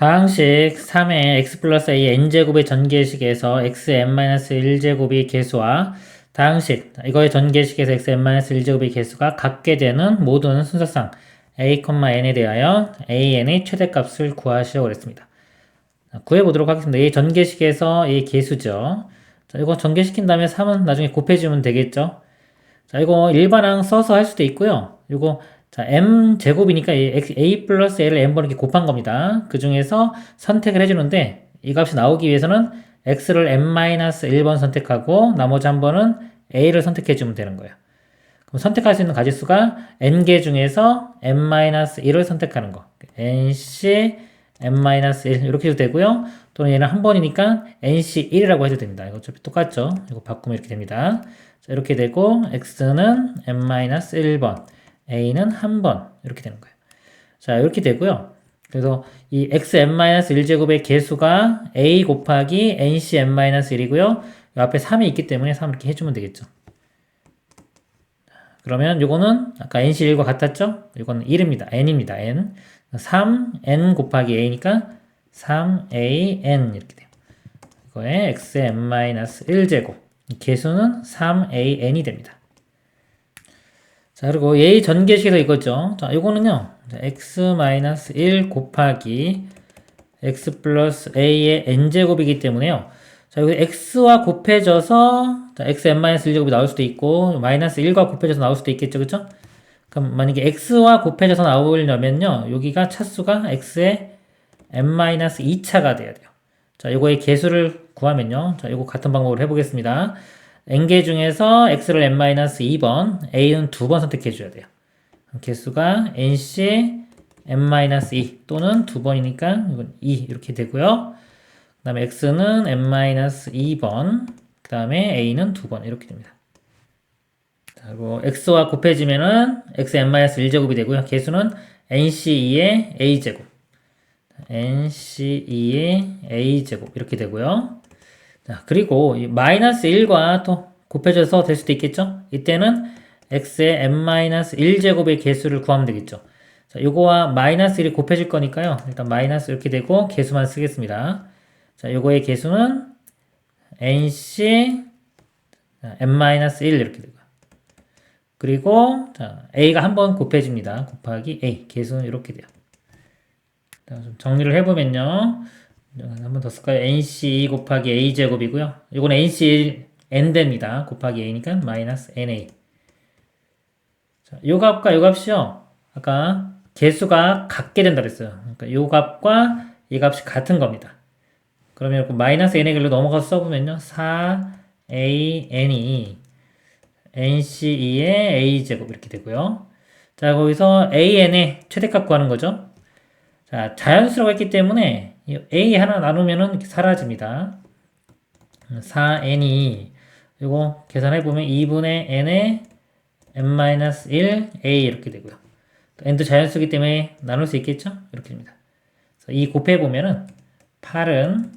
다항식 3의 x 플러스 a n제곱의 전개식에서 xn-1제곱의 개수와 다항식 이거의 전개식에서 xn-1제곱의 개수가 같게 되는 모든 순서상 a, n에 대하여 an의 최대값을 구하시오 그랬습니다. 구해보도록 하겠습니다. 이 전개식에서 이 개수죠. 자, 이거 전개시킨 다음에 3은 나중에 곱해주면 되겠죠. 자, 이거 일반항 써서 할 수도 있고요. 이거 자, m 제곱이니까 a 플러스 a를 n번 이렇게 곱한 겁니다. 그 중에서 선택을 해주는데 이 값이 나오기 위해서는 x를 n-1번 선택하고 나머지 한 번은 a를 선택해주면 되는 거예요. 그럼 선택할 수 있는 가지수가 n개 중에서 n-1을 선택하는 거. nc n-1 이렇게 해도 되고요. 또는 얘는 한 번이니까 nc1이라고 해도 됩니다. 이거 어차피 똑같죠? 이거 바꾸면 이렇게 됩니다. 자, 이렇게 되고 x는 n-1번 a는 한 번 이렇게 되는 거예요. 자 이렇게 되고요. 그래서 이 xn-1제곱의 개수가 a 곱하기 ncn-1이고요. 앞에 3이 있기 때문에 3 이렇게 해주면 되겠죠. 그러면 요거는 아까 nc1과 같았죠? 이거는 1입니다. n입니다. n 3n 곱하기 a니까 3an 이렇게 돼요. 이거의 xn-1제곱 개수는 3an이 됩니다. 자, 그리고 a 전개식에서 이거죠. 자, 이거는요. x-1 곱하기 x 플러스 a의 n제곱이기 때문에요. 자, 여기 x와 곱해져서 자, xn-1제곱이 나올 수도 있고 마이너스 1과 곱해져서 나올 수도 있겠죠. 그쵸? 그럼 만약에 x와 곱해져서 나오려면요. 여기가 차수가 x의 n-2차가 돼야 돼요. 자, 요거의 개수를 구하면요. 자, 요거 같은 방법으로 해 보겠습니다. N개 중에서 x를 n-2번, a는 두 번 선택해 줘야 돼요. 개수가 nc n-2 또는 두 번이니까 이건 2 이렇게 되고요. 그 다음에 x는 n-2번, 그 다음에 a는 두 번 이렇게 됩니다. 그리고 x와 곱해지면은 x n-1제곱이 되고요. 개수는 nc2의 a제곱, nc2의 a제곱 이렇게 되고요. 자, 그리고 마이너스 1과 또 곱해져서 될 수도 있겠죠? 이때는 x의 n-1제곱의 개수를 구하면 되겠죠. 자, 요거와 마이너스 1이 곱해질 거니까요. 일단 마이너스 이렇게 되고 개수만 쓰겠습니다. 자, 요거의 개수는 nc n-1 이렇게 되고 그리고 자, a가 한 번 곱해집니다. 곱하기 a 개수는 이렇게 돼요. 자, 좀 정리를 해보면요. 한번 더 쓸까요? nc 곱하기 a 제곱이고요. 이건 nc n 됩니다. 곱하기 a니까 마이너스 na. 자, 요 값과 요 값이요. 아까 개수가 같게 된다 그랬어요. 그러니까 요 값과 이 값이 같은 겁니다. 그러면 그 마이너스 n의 길로 넘어가서 써보면요. 4an이 nc2의 a 제곱 이렇게 되고요. 자, 거기서 an의 최대값 구하는 거죠. 자, 자연수라고 했기 때문에 a 하나 나누면은 사라집니다. 4n이 이거 계산해 보면 2분의 n의 n-1 a 이렇게 되고요. n도 자연수기 때문에 나눌 수 있겠죠? 이렇게 됩니다. 이 곱해 보면은 8은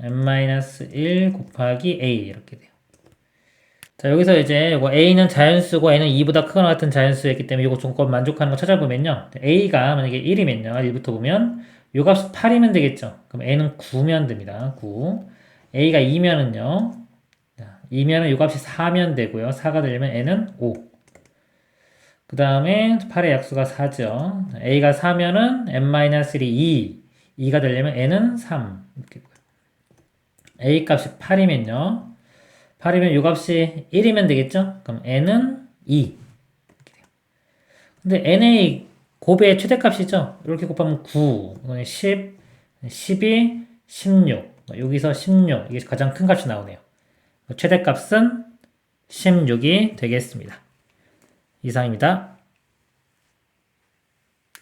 n-1 곱하기 a 이렇게 돼요. 자, 여기서 이제 이거 a는 자연수고 n은 2보다 크거나 같은 자연수였기 때문에 이거 조건 만족하는 거 찾아보면요. a가 만약에 1이면요. 1부터 보면 요 값이 8이면 되겠죠. 그럼 n은 9면 됩니다. 9. a가 2면은요. 2면은 요 값이 4면 되고요. 4가 되려면 n은 5. 그 다음에 8의 약수가 4죠. a가 4면은 n-1이 2. 2가 되려면 n은 3. 이렇게 a 값이 8이면요. 8이면 요 값이 1이면 되겠죠? 그럼 n은 2. 근데 n의 곱의 최대값이죠? 이렇게 곱하면 9, 이거는 10, 12, 16. 여기서 16. 이게 가장 큰 값이 나오네요. 최대값은 16이 되겠습니다. 이상입니다.